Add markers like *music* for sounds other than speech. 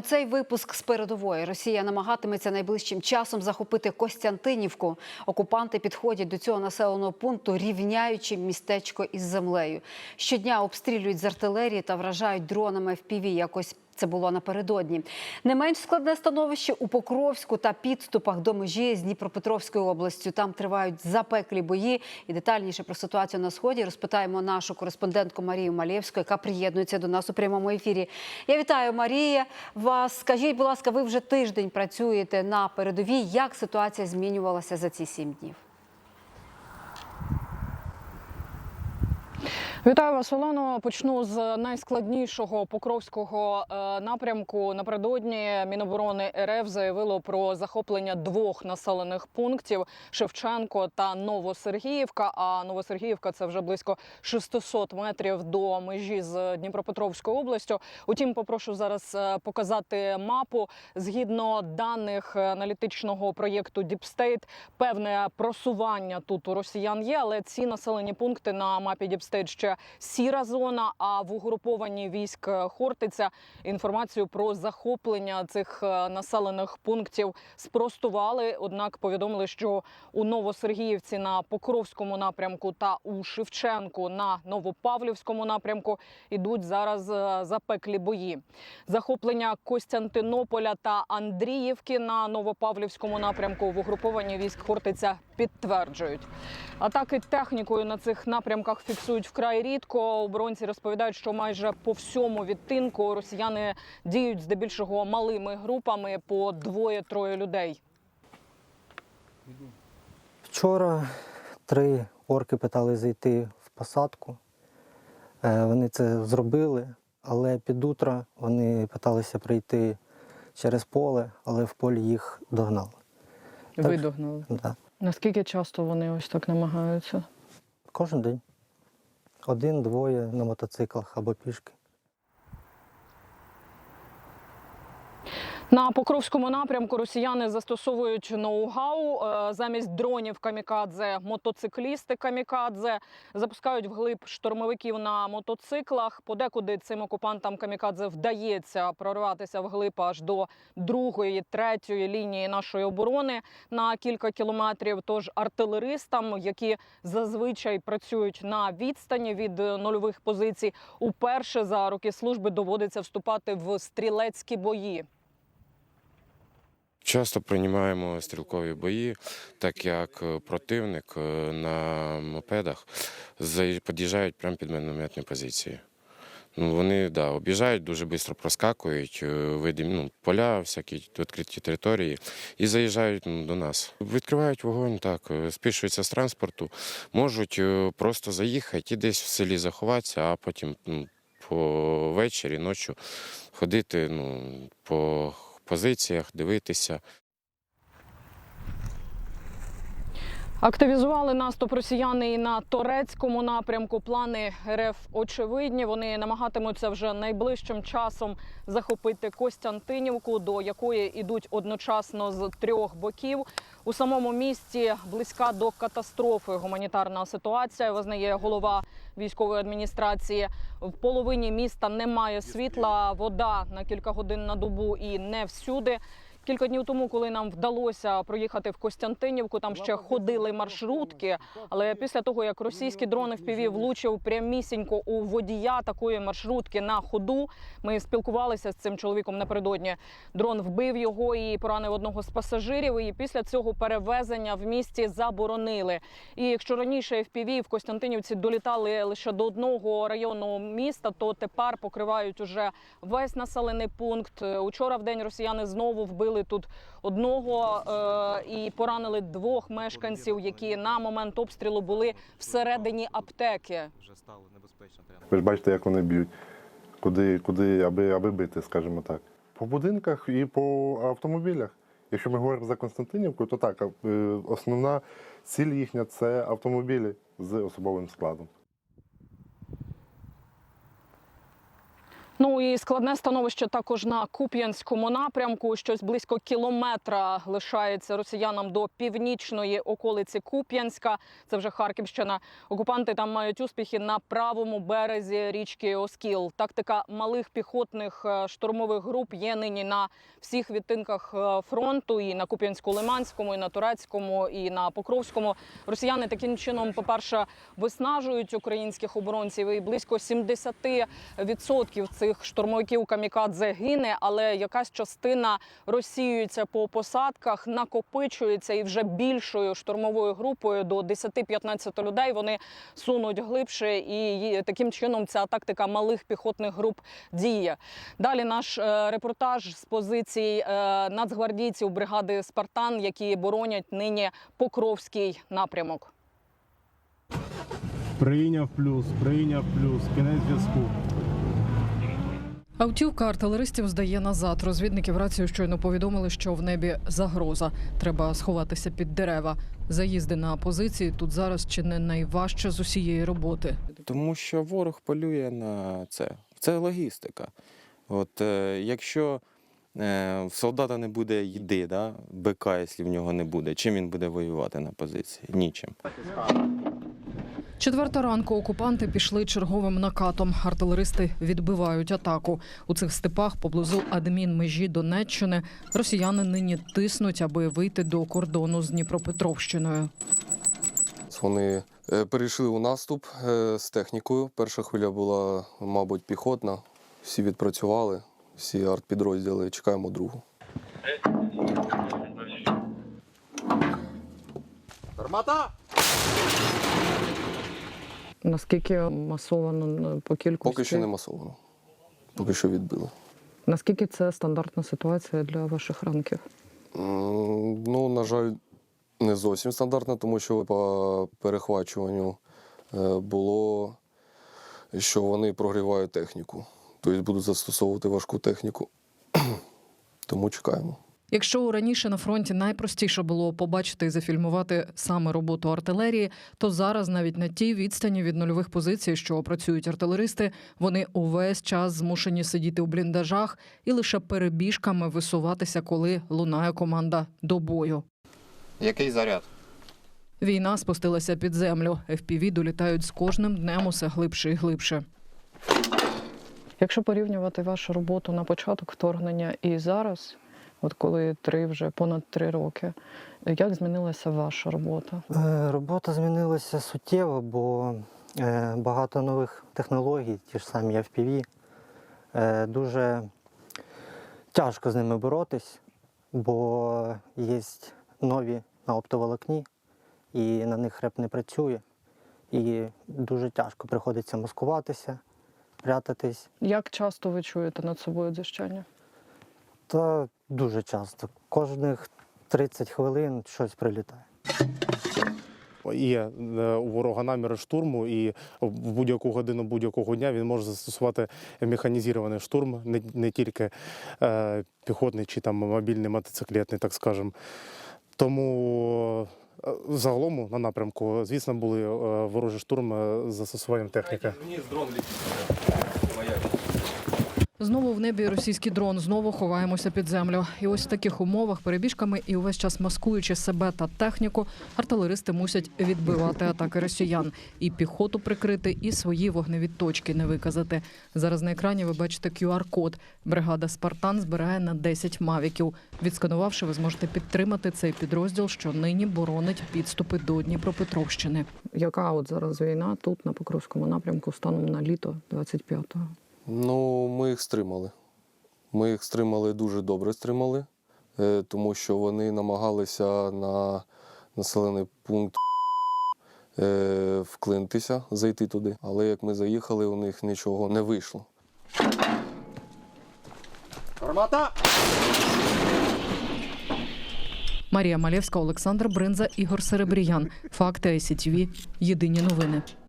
Цей випуск з передової. Росія намагатиметься найближчим часом захопити Костянтинівку. Окупанти підходять до цього населеного пункту, рівняючи містечко із землею. Щодня обстрілюють з артилерії та вражають дронами в піві. Якось це було напередодні. Не менш складне становище у Покровську та підступах до межі з Дніпропетровською областю. Там тривають запеклі бої. І детальніше про ситуацію на сході розпитаємо нашу кореспондентку Марію Малєвську, яка приєднується до нас у прямому ефірі. Я вітаю Марія. Вас скажіть, будь ласка, ви вже тиждень працюєте на передовій. Як ситуація змінювалася за ці сім днів? Вітаю вас, Олено. Почну з найскладнішого покровського е, напрямку. Напередодні Міноборони РФ заявило про захоплення двох населених пунктів Шевченко та Новосергіївка. А Новосергіївка це вже близько 600 метрів до межі з Дніпропетровською областю. Утім, попрошу зараз е, показати мапу. Згідно даних аналітичного проєкту State, певне просування тут у росіян є, але ці населені пункти на мапі Deep State сіра зона. А в угрупованні військ Хортиця інформацію про захоплення цих е, населених пунктів спростували. Однак повідомили, що у Новосергіївці на Покровському напрямку та у Шевченку на Новопавлівському напрямку ідуть зараз е, запеклі бої. Захоплення Костянтинополя та Андріївки на Новопавлівському напрямку в угрупованні військ Хортиця підтверджують. Атаки технікою на цих напрямках фіксують вкрай рідко. Оборонці розповідають, що майже по всьому відтинку росіяни діють здебільшого малими групами по двоє-троє людей. Вчора три орки питали зайти в посадку. Е, Вони це зробили, але під утро вони питалися прийти через поле, але в полі їх догнали. Так. Видогнали. Да. Наскільки часто вони ось так намагаються? Кожен день. Один-двоє на мотоциклах або пішки. На Покровському напрямку росіяни застосовують ноу-гау Е, замість дронів камікадзе, мотоциклісти камікадзе запускають вглиб штурмовиків на мотоциклах. Подекуди цим окупантам камікадзе вдається прориватися вглиб аж до другої, третьої лінії нашої оборони на кілька кілометрів. Тож артилеристам, які зазвичай працюють на відстані від нульових позицій, уперше за роки служби доводиться вступати в стрілецькі бої. Часто приймаємо стрілкові бої, так як е, противник е, на мопедах під'їжджають прямо під мінометні позиції. Ну, вони да, об'їжджають, дуже швидко проскакують, е, видим, ну, поля, всякі відкриті території, і заїжджають ну, до нас. Відкривають вогонь, так, спішуються з транспорту, можуть просто заїхати і десь в селі заховатися, а потім ну, по вечері, ночі ходити ну, по позиціях, дивитися. Активізували наступ росіяни і на турецькому напрямку. Плани РФ очевидні. Вони намагатимуться вже найближчим часом захопити Костянтинівку, до якої ідуть одночасно з трьох боків. У самому місті близька до катастрофи гуманітарна ситуація. Визнає голова військової адміністрації. В половині міста немає світла, вода на кілька годин на добу і не всюди. Кілька днів тому, коли нам вдалося проїхати в Костянтинівку, там ще ходили маршрутки. Але після того, як російські дрони впіві влучив прямісінько у водія такої маршрутки на ходу, ми спілкувалися з цим чоловіком напередодні. Дрон вбив його і поранив одного з пасажирів. І після цього перевезення в місті заборонили. І якщо раніше FPV в Костянтинівці долітали лише до одного району міста, то тепер покривають уже весь населений пункт. Учора в день росіяни знову вбили тут одного е, і поранили двох мешканців, які на момент обстрілу були всередині аптеки. вже стало небезпечно. Ви ж бачите, як вони б'ють, куди, куди аби, аби бити, скажімо так. По будинках і по автомобілях. Якщо ми говоримо за Константинівку, то так, е, основна ціль їхня це автомобілі з особовим складом. Ну і складне становище також на Куп'янському напрямку. Щось близько кілометра лишається росіянам до північної околиці Куп'янська. Це вже Харківщина. Окупанти там мають успіхи на правому березі річки Оскіл. Тактика малих піхотних е, штурмових груп є нині на всіх відтинках е, фронту, і на Куп'янську-Лиманському, і на Турецькому, і на Покровському. Росіяни таким чином, по-перше, виснажують українських оборонців, і близько 70% цих штурмовиків камікадзе гине, але якась частина розсіюється по посадках, накопичується і вже більшою штурмовою групою до 10-15 людей вони сунуть глибше, і таким чином ця тактика малих піхотних груп діє. Далі наш е, репортаж з позицій е, нацгвардійців бригади Спартан, які боронять нині Покровський напрямок. Прийняв плюс, прийняв плюс, кінець зв'язку. Автівка артилеристів здає назад. Розвідники в рацію щойно повідомили, що в небі загроза. Треба сховатися під дерева. Заїзди на позиції тут зараз чи не найважче з усієї роботи. Тому що ворог полює на це. Це логістика. От е, якщо е, в солдата не буде їди, да, БК, якщо в нього не буде, чим він буде воювати на позиції? Нічим. Четверта ранку окупанти пішли черговим накатом. Артилеристи відбивають атаку. У цих степах поблизу адмінмежі Донеччини росіяни нині тиснуть, аби вийти до кордону з Дніпропетровщиною. Вони е, перейшли у наступ е, з технікою. Перша хвиля була, мабуть, піхотна. Всі відпрацювали, всі артпідрозділи. Чекаємо другу. Наскільки масовано по кількості? Поки що не масовано. Поки що відбили. Наскільки це стандартна ситуація для ваших ранків? Ну, на жаль, не зовсім стандартно, тому що по перехвачуванню е, було, що вони прогрівають техніку. Тобто будуть застосовувати важку техніку. *clears throat* Тому чекаємо. Якщо раніше на фронті найпростіше було побачити і зафільмувати саме роботу артилерії, то зараз навіть на тій відстані від нульових позицій, що працюють артилеристи, вони увесь час змушені сидіти у бліндажах і лише перебіжками висуватися, коли лунає команда до бою. Який заряд? Війна спустилася під землю. FPV долітають з кожним днем усе глибше і глибше. Якщо порівнювати вашу роботу на початок вторгнення і зараз, от коли три вже понад три роки, як змінилася ваша робота? Е, Робота змінилася суттєво, бо е, багато нових технологій, ті ж самі FPV. Е, Дуже тяжко з ними боротись, бо є нові на оптоволокні, і на них реп не працює. І дуже тяжко приходиться маскуватися, прятатись. Як часто ви чуєте над собою дзищання? Та дуже часто. Кожних 30 хвилин щось прилітає. Є е, у ворога наміри штурму, і в будь-яку годину будь-якого дня він може застосувати механізований штурм, не, не тільки е, піхотний чи там мобільний мотоциклетний, так скажемо. Тому е, загалом на напрямку, звісно, були е, ворожі штурми з застосуванням техніки. Знову в небі російський дрон, знову ховаємося під землю. І ось в таких умовах, перебіжками і увесь час маскуючи себе та техніку, артилеристи мусять відбивати атаки росіян і піхоту прикрити, і свої вогневі точки не виказати. Зараз на екрані ви бачите QR-код. Бригада Спартан збирає на 10 мавіків. Відсканувавши, ви зможете підтримати цей підрозділ, що нині боронить підступи до Дніпропетровщини. Яка от зараз війна тут на Покровському напрямку станом на літо 25-го? Ну, ми їх стримали. Ми їх стримали дуже добре стримали, е, тому що вони намагалися на населений пункт е, вклинитися, зайти туди. Але як ми заїхали, у них нічого не вийшло. Марія Малєвська, Олександр Бринза, Ігор Серебріян. Факти ICTV. Єдині новини.